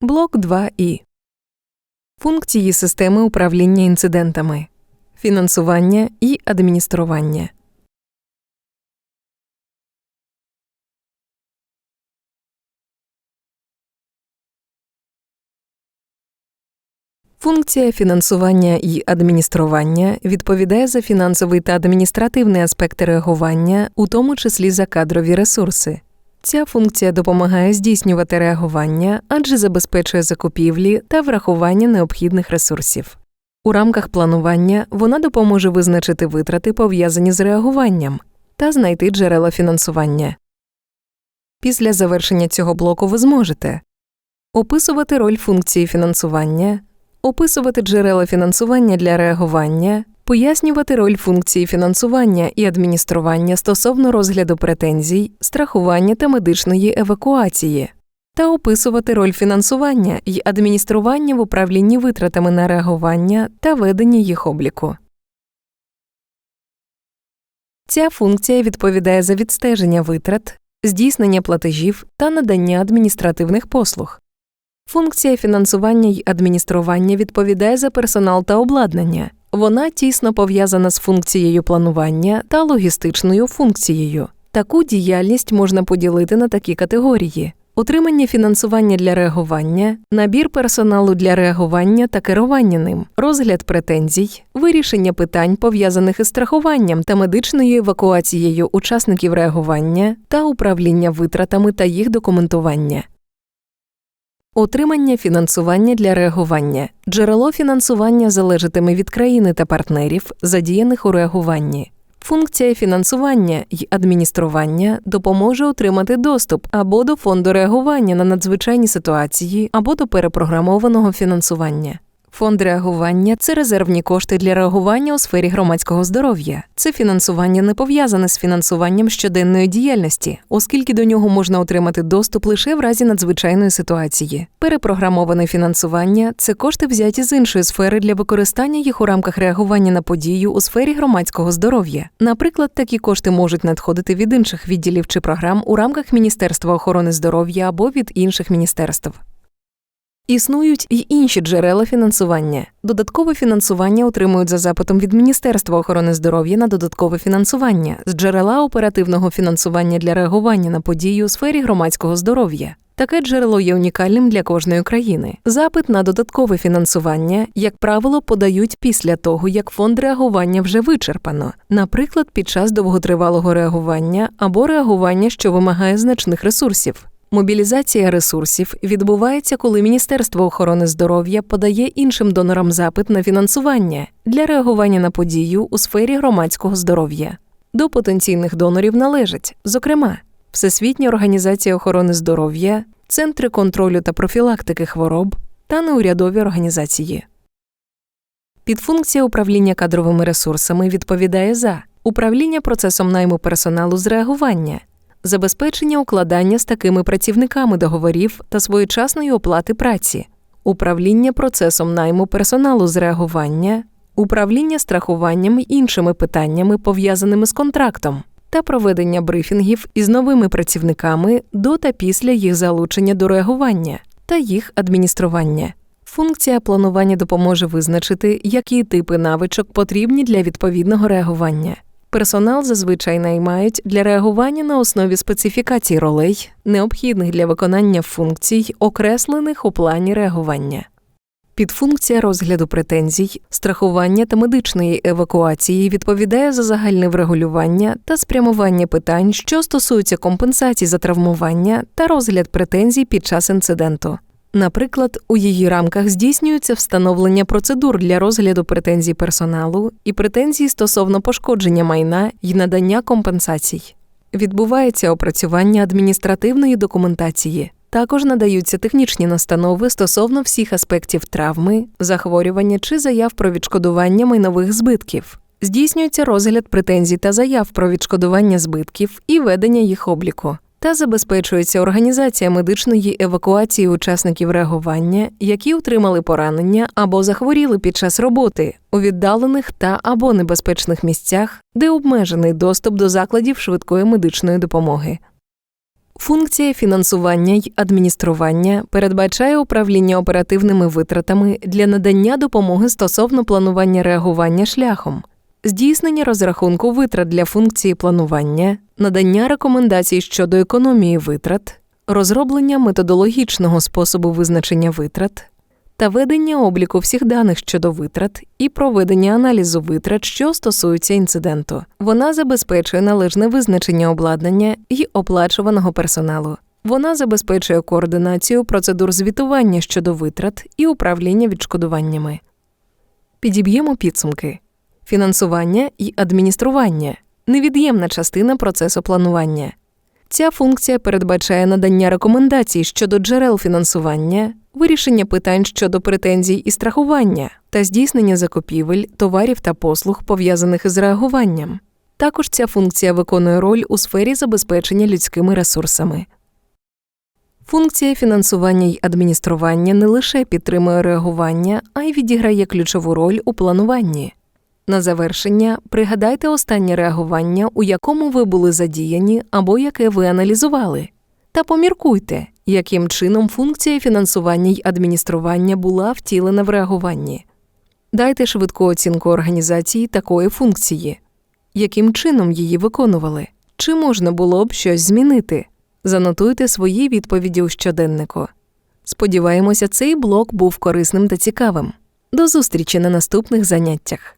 Блок 2І. Функції системи управління інцидентами. Фінансування і адміністрування. Функція фінансування і адміністрування відповідає за фінансовий та адміністративний аспекти реагування, у тому числі за кадрові ресурси. Ця функція допомагає здійснювати реагування, адже забезпечує закупівлі та врахування необхідних ресурсів. У рамках планування вона допоможе визначити витрати, пов'язані з реагуванням, та знайти джерела фінансування. Після завершення цього блоку ви зможете описувати роль функції фінансування, описувати джерела фінансування для реагування, пояснювати роль функції фінансування і адміністрування стосовно розгляду претензій, страхування та медичної евакуації, та описувати роль фінансування і адміністрування в управлінні витратами на реагування та ведення їх обліку. Ця функція відповідає за відстеження витрат, здійснення платежів та надання адміністративних послуг. Функція фінансування й адміністрування відповідає за персонал та обладнання. Вона тісно пов'язана з функцією планування та логістичною функцією. Таку діяльність можна поділити на такі категорії: утримання фінансування для реагування, набір персоналу для реагування та керування ним, розгляд претензій, вирішення питань, пов'язаних із страхуванням та медичною евакуацією учасників реагування та управління витратами та їх документування. Отримання фінансування для реагування. Джерело фінансування залежатиме від країни та партнерів, задіяних у реагуванні. Функція фінансування й адміністрування допоможе отримати доступ або до фонду реагування на надзвичайні ситуації, або до перепрограмованого фінансування. Фонд реагування це резервні кошти для реагування у сфері громадського здоров'я. Це фінансування не пов'язане з фінансуванням щоденної діяльності, оскільки до нього можна отримати доступ лише в разі надзвичайної ситуації. Перепрограмоване фінансування це кошти взяті з іншої сфери для використання їх у рамках реагування на подію у сфері громадського здоров'я. Наприклад, такі кошти можуть надходити від інших відділів чи програм у рамках Міністерства охорони здоров'я або від інших міністерств. Існують й інші джерела фінансування. Додаткове фінансування отримують за запитом від Міністерства охорони здоров'я на додаткове фінансування з джерела оперативного фінансування для реагування на події у сфері громадського здоров'я. Таке джерело є унікальним для кожної країни. Запит на додаткове фінансування, як правило, подають після того, як фонд реагування вже вичерпано, наприклад, під час довготривалого реагування або реагування, що вимагає значних ресурсів. Мобілізація ресурсів відбувається, коли Міністерство охорони здоров'я подає іншим донорам запит на фінансування для реагування на подію у сфері громадського здоров'я. До потенційних донорів належать, зокрема, Всесвітня організація охорони здоров'я, центри контролю та профілактики хвороб та неурядові організації. Підфункція управління кадровими ресурсами відповідає за управління процесом найму персоналу з реагування забезпечення укладання з такими працівниками договорів та своєчасної оплати праці, управління процесом найму персоналу з реагування, управління страхуванням і іншими питаннями, пов'язаними з контрактом, та проведення брифінгів із новими працівниками до та після їх залучення до реагування та їх адміністрування. Функція планування допоможе визначити, які типи навичок потрібні для відповідного реагування. Персонал зазвичай наймають для реагування на основі специфікацій ролей, необхідних для виконання функцій, окреслених у плані реагування. Підфункція розгляду претензій, страхування та медичної евакуації відповідає за загальне врегулювання та спрямування питань, що стосуються компенсації за травмування та розгляд претензій під час інциденту. Наприклад, у її рамках здійснюється встановлення процедур для розгляду претензій персоналу і претензій стосовно пошкодження майна і надання компенсацій. Відбувається опрацювання адміністративної документації. Також надаються технічні настанови стосовно всіх аспектів травми, захворювання чи заяв про відшкодування майнових збитків. Здійснюється розгляд претензій та заяв про відшкодування збитків і ведення їх обліку та забезпечується організація медичної евакуації учасників реагування, які отримали поранення або захворіли під час роботи у віддалених та або небезпечних місцях, де обмежений доступ до закладів швидкої медичної допомоги. Функція фінансування й адміністрування передбачає управління оперативними витратами для надання допомоги стосовно планування реагування шляхом, здійснення розрахунку витрат для функції планування, надання рекомендацій щодо економії витрат, розроблення методологічного способу визначення витрат та ведення обліку всіх даних щодо витрат і проведення аналізу витрат, що стосуються інциденту. Вона забезпечує належне визначення обладнання і оплачуваного персоналу. Вона забезпечує координацію процедур звітування щодо витрат і управління відшкодуваннями. Підіб'ємо підсумки. Фінансування і адміністрування невід'ємна частина процесу планування. Ця функція передбачає надання рекомендацій щодо джерел фінансування, вирішення питань щодо претензій і страхування та здійснення закупівель, товарів та послуг, пов'язаних із реагуванням. Також ця функція виконує роль у сфері забезпечення людськими ресурсами. Функція фінансування й адміністрування не лише підтримує реагування, а й відіграє ключову роль у плануванні. На завершення пригадайте останнє реагування, у якому ви були задіяні або яке ви аналізували, та поміркуйте, яким чином функція фінансування й адміністрування була втілена в реагуванні. Дайте швидку оцінку організації такої функції, яким чином її виконували, чи можна було б щось змінити. Занотуйте свої відповіді у щоденнику. Сподіваємося, цей блок був корисним та цікавим. До зустрічі на наступних заняттях.